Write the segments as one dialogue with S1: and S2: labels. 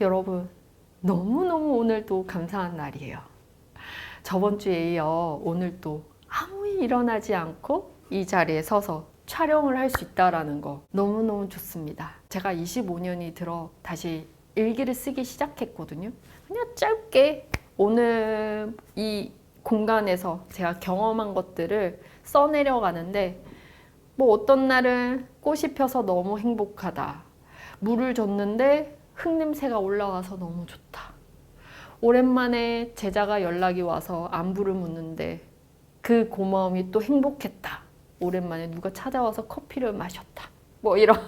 S1: 여러분, 너무너무 오늘도 감사한 날이에요. 저번 주에 이어 오늘 또 아무 일 일어나지 않고 이 자리에 서서 촬영을 할 수 있다라는 거 너무너무 좋습니다. 제가 25년이 들어 다시 일기를 쓰기 시작했거든요. 그냥 짧게 오늘 이 공간에서 제가 경험한 것들을 써내려가는데 뭐 어떤 날은 꽃이 펴서 너무 행복하다. 물을 줬는데 흙냄새가 올라와서 너무 좋다. 오랜만에 제자가 연락이 와서 안부를 묻는데 그 고마움이 또 행복했다. 오랜만에 누가 찾아와서 커피를 마셨다. 뭐 이런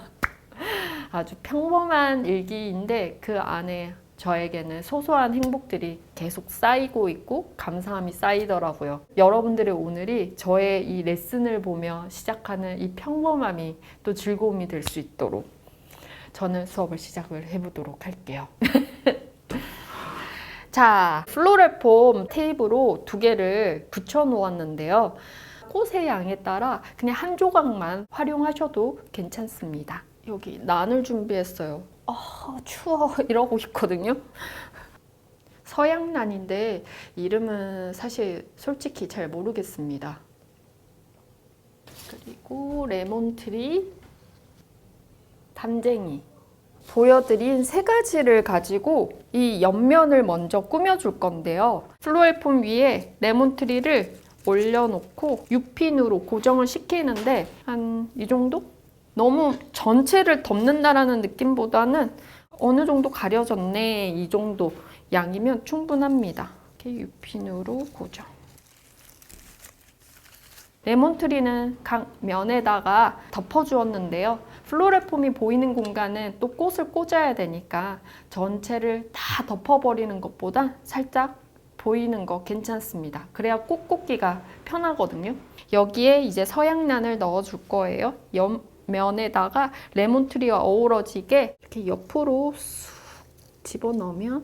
S1: 아주 평범한 일기인데 그 안에 저에게는 소소한 행복들이 계속 쌓이고 있고 감사함이 쌓이더라고요. 여러분들의 오늘이 저의 이 레슨을 보며 시작하는 이 평범함이 또 즐거움이 될 수 있도록 저는 수업을 시작을 해보도록 할게요. 자, 플로레폼 테이프로 두 개를 붙여 놓았는데요. 꽃의 양에 따라 그냥 한 조각만 활용하셔도 괜찮습니다. 여기 난을 준비했어요. 아, 추워. 이러고 있거든요. 서양난인데 이름은 사실 솔직히 잘 모르겠습니다. 그리고 레몬트리, 담쟁이. 보여드린 세 가지를 가지고 이 옆면을 먼저 꾸며줄 건데요. 플로엘폼 위에 레몬트리를 올려놓고 6핀으로 고정을 시키는데 한 이 정도? 너무 전체를 덮는다라는 느낌보다는 어느 정도 가려졌네 이 정도 양이면 충분합니다. 이렇게 6핀으로 고정. 레몬트리는 각 면에다가 덮어주었는데요. 플로레폼이 보이는 공간은 또 꽃을 꽂아야 되니까 전체를 다 덮어버리는 것보다 살짝 보이는 거 괜찮습니다. 그래야 꽃 꽂기가 편하거든요. 여기에 이제 서양란을 넣어줄 거예요. 옆 면에다가 레몬트리와 어우러지게 이렇게 옆으로 쑥 집어넣으면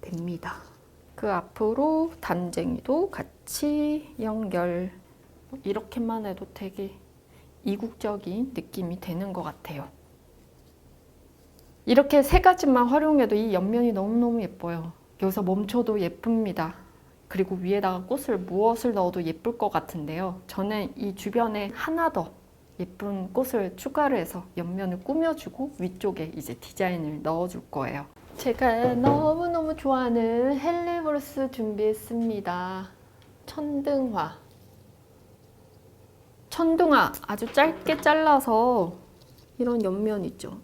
S1: 됩니다. 그 앞으로 단쟁이도 같이 연결. 이렇게만 해도 되게 이국적인 느낌이 되는 것 같아요. 이렇게 세 가지만 활용해도 이 옆면이 너무너무 예뻐요. 여기서 멈춰도 예쁩니다. 그리고 위에다가 꽃을 무엇을 넣어도 예쁠 것 같은데요. 저는 이 주변에 하나 더 예쁜 꽃을 추가를 해서 옆면을 꾸며주고 위쪽에 이제 디자인을 넣어줄 거예요. 제가 너무너무 좋아하는 헬리브루스 준비했습니다. 천등화. 천둥아 아주 짧게 잘라서 이런 옆면 있죠.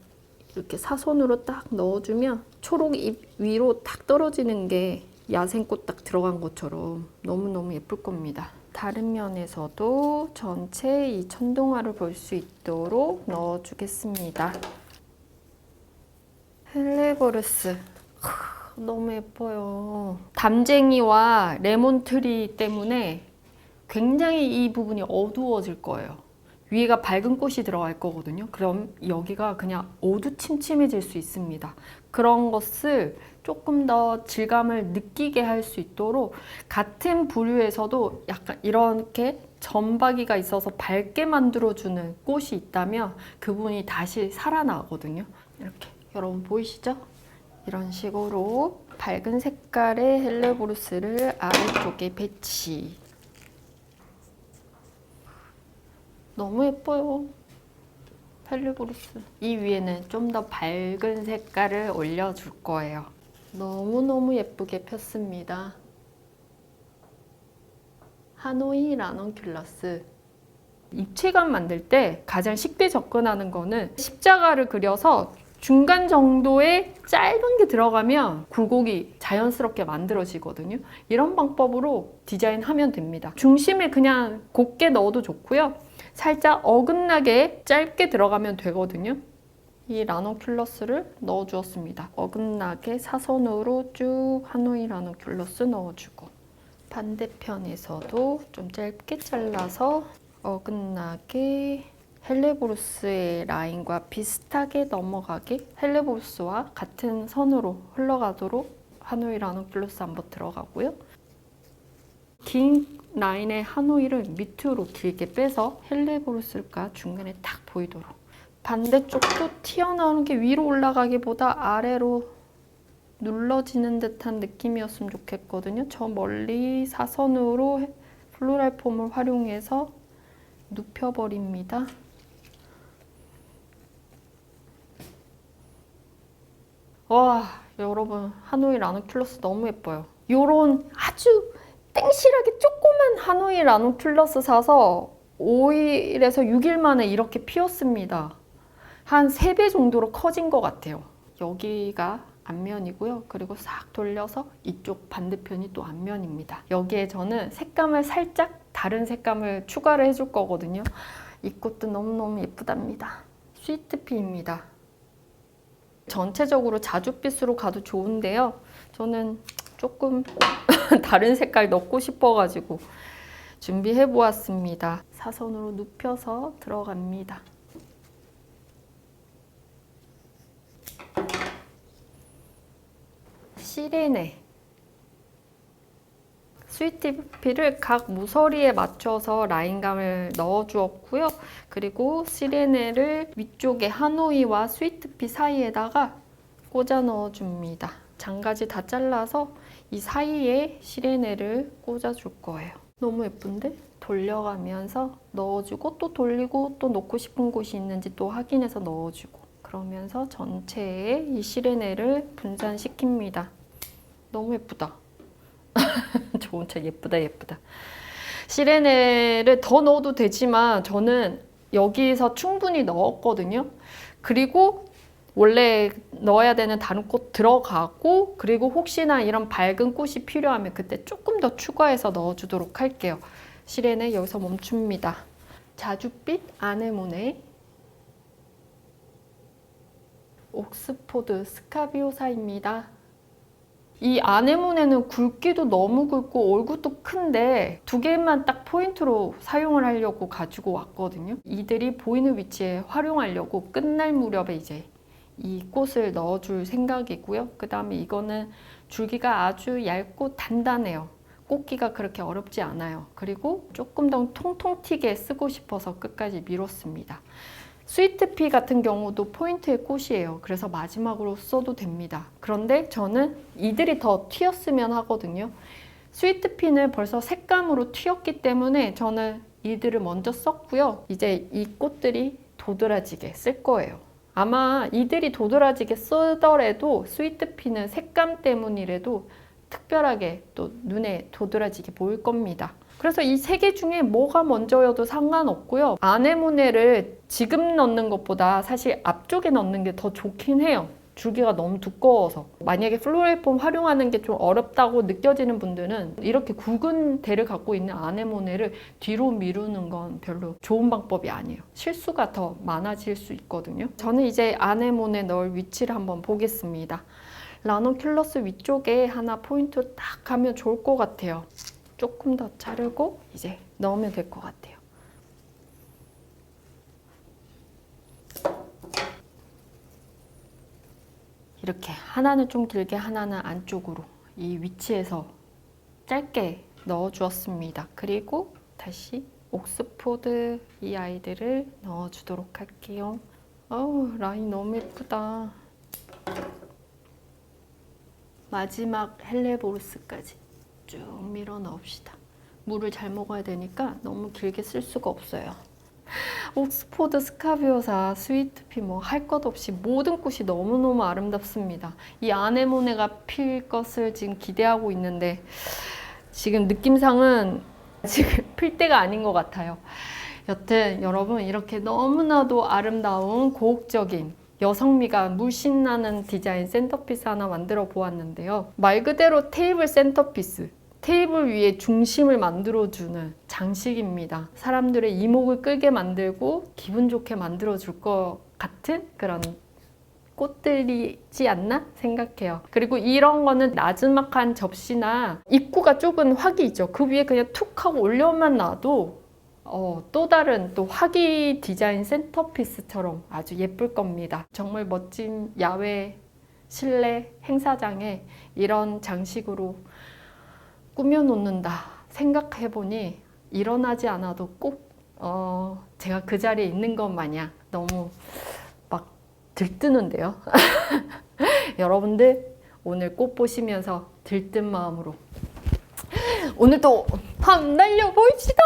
S1: 이렇게 사선으로 딱 넣어주면 초록 잎 위로 탁 떨어지는 게 야생꽃 딱 들어간 것처럼 너무너무 예쁠 겁니다. 다른 면에서도 전체 이 천둥화를 볼 수 있도록 넣어주겠습니다. 헬레버르스 너무 예뻐요. 담쟁이와 레몬트리 때문에 굉장히 이 부분이 어두워질 거예요. 위에가 밝은 꽃이 들어갈 거거든요. 그럼 여기가 그냥 어두침침해질 수 있습니다. 그런 것을 조금 더 질감을 느끼게 할 수 있도록 같은 부류에서도 약간 이렇게 점박이가 있어서 밝게 만들어주는 꽃이 있다면 그분이 다시 살아나거든요. 이렇게 여러분 보이시죠? 이런 식으로 밝은 색깔의 헬레보루스를 아래쪽에 배치 너무 예뻐요. 펠리브루스. 이 위에는 좀 더 밝은 색깔을 올려줄 거예요. 너무너무 예쁘게 폈습니다. 하노이 라넌큘러스. 입체감 만들 때 가장 쉽게 접근하는 거는 십자가를 그려서 중간 정도의 짧은 게 들어가면 굴곡이 자연스럽게 만들어지거든요. 이런 방법으로 디자인하면 됩니다. 중심에 그냥 곱게 넣어도 좋고요. 살짝 어긋나게 짧게 들어가면 되거든요. 이 라노큘러스를 넣어주었습니다. 어긋나게 사선으로 쭉 하노이 라노큘러스 넣어주고 반대편에서도 좀 짧게 잘라서 어긋나게 헬레보루스의 라인과 비슷하게 넘어가게 헬레보루스와 같은 선으로 흘러가도록 하노이 라노큘러스 한번 들어가고요. 긴 라인의 하노이를 밑으로 길게 빼서 헬레보루스가 중간에 딱 보이도록 반대쪽도 튀어나오는 게 위로 올라가기보다 아래로 눌러지는 듯한 느낌이었으면 좋겠거든요. 저 멀리 사선으로 플로랄 폼을 활용해서 눕혀버립니다. 와 여러분 하노이 라노큘러스 너무 예뻐요. 요런 아주 땡실하게 조그만 하노이 라노큘러스 사서 5일에서 6일 만에 이렇게 피었습니다. 한 3배 정도로 커진 것 같아요. 여기가 앞면이고요. 그리고 싹 돌려서 이쪽 반대편이 또 앞면입니다. 여기에 저는 색감을 살짝 다른 색감을 추가를 해줄 거거든요. 이 꽃도 너무너무 예쁘답니다. 스위트피입니다. 전체적으로 자줏빛으로 가도 좋은데요. 저는 조금 다른 색깔 넣고 싶어가지고 준비해 보았습니다. 사선으로 눕혀서 들어갑니다. 시레네 스위트피를 각 모서리에 맞춰서 라인감을 넣어 주었고요. 그리고 시레네를 위쪽에 하노이와 스위트피 사이에다가 꽂아 넣어 줍니다. 장가지 다 잘라서 이 사이에 시레네를 꽂아 줄 거예요. 너무 예쁜데? 돌려가면서 넣어주고 또 돌리고 또 놓고 싶은 곳이 있는지 또 확인해서 넣어주고 그러면서 전체에 이 시레네를 분산시킵니다. 너무 예쁘다. 좋은 책 예쁘다 예쁘다. 시레네를 더 넣어도 되지만 저는 여기서 충분히 넣었거든요. 그리고 원래 넣어야 되는 다른 꽃 들어가고 그리고 혹시나 이런 밝은 꽃이 필요하면 그때 조금 더 추가해서 넣어주도록 할게요. 시레네 여기서 멈춥니다. 자줏빛 아네모네 옥스포드 스카비오사입니다. 이 아네모네는 굵기도 너무 굵고 얼굴도 큰데 두 개만 딱 포인트로 사용을 하려고 가지고 왔거든요. 이들이 보이는 위치에 활용하려고 끝날 무렵에 이제 이 꽃을 넣어줄 생각이고요. 그 다음에 이거는 줄기가 아주 얇고 단단해요. 꽂기가 그렇게 어렵지 않아요. 그리고 조금 더 통통 튀게 쓰고 싶어서 끝까지 미뤘습니다. 스위트피 같은 경우도 포인트의 꽃이에요. 그래서 마지막으로 써도 됩니다. 그런데 저는 이들이 더 튀었으면 하거든요. 스위트핀을 벌써 색감으로 튀었기 때문에 저는 이들을 먼저 썼고요. 이제 이 꽃들이 도드라지게 쓸 거예요. 아마 이들이 도드라지게 쓰더라도 스위트핀은 색감 때문이라도 특별하게 또 눈에 도드라지게 보일 겁니다. 그래서 이 세 개 중에 뭐가 먼저여도 상관없고요. 아네모네를 지금 넣는 것보다 사실 앞쪽에 넣는 게 더 좋긴 해요. 줄기가 너무 두꺼워서 만약에 플로레폼 활용하는 게 좀 어렵다고 느껴지는 분들은 이렇게 굵은 대를 갖고 있는 아네모네를 뒤로 미루는 건 별로 좋은 방법이 아니에요. 실수가 더 많아질 수 있거든요. 저는 이제 아네모네 넣을 위치를 한번 보겠습니다. 라노큘러스 위쪽에 하나 포인트 딱 하면 좋을 것 같아요. 조금 더 자르고 이제 넣으면 될 것 같아요. 이렇게 하나는 좀 길게 하나는 안쪽으로 이 위치에서 짧게 넣어 주었습니다. 그리고 다시 옥스포드 이 아이들을 넣어 주도록 할게요. 어우 라인 너무 예쁘다. 마지막 헬레보르스까지 쭉 밀어 넣읍시다. 물을 잘 먹어야 되니까 너무 길게 쓸 수가 없어요. 옥스포드 스카비오사 스위트피 뭐 할 것 없이 모든 꽃이 너무너무 아름답습니다. 이 아네모네가 필 것을 지금 기대하고 있는데 지금 느낌상은 지금 필 때가 아닌 것 같아요. 여튼 여러분 이렇게 너무나도 아름다운 고혹적인 여성미가 물씬 나는 디자인 센터피스 하나 만들어 보았는데요. 말 그대로 테이블 센터피스. 테이블 위에 중심을 만들어주는 장식입니다. 사람들의 이목을 끌게 만들고 기분 좋게 만들어줄 것 같은 그런 꽃들이지 않나 생각해요. 그리고 이런 거는 나즈막한 접시나 입구가 좁은 화기 있죠. 그 위에 그냥 툭 하고 올려만 놔도 어, 또 다른 또 화기 디자인 센터피스처럼 아주 예쁠 겁니다. 정말 멋진 야외 실내 행사장에 이런 장식으로 꾸며놓는다 생각해보니 일어나지 않아도 꼭 어, 제가 그 자리에 있는 것 마냥 너무 막 들뜨는데요. 여러분들 오늘 꽃 보시면서 들뜬 마음으로 오늘도 밤 날려 보입시다.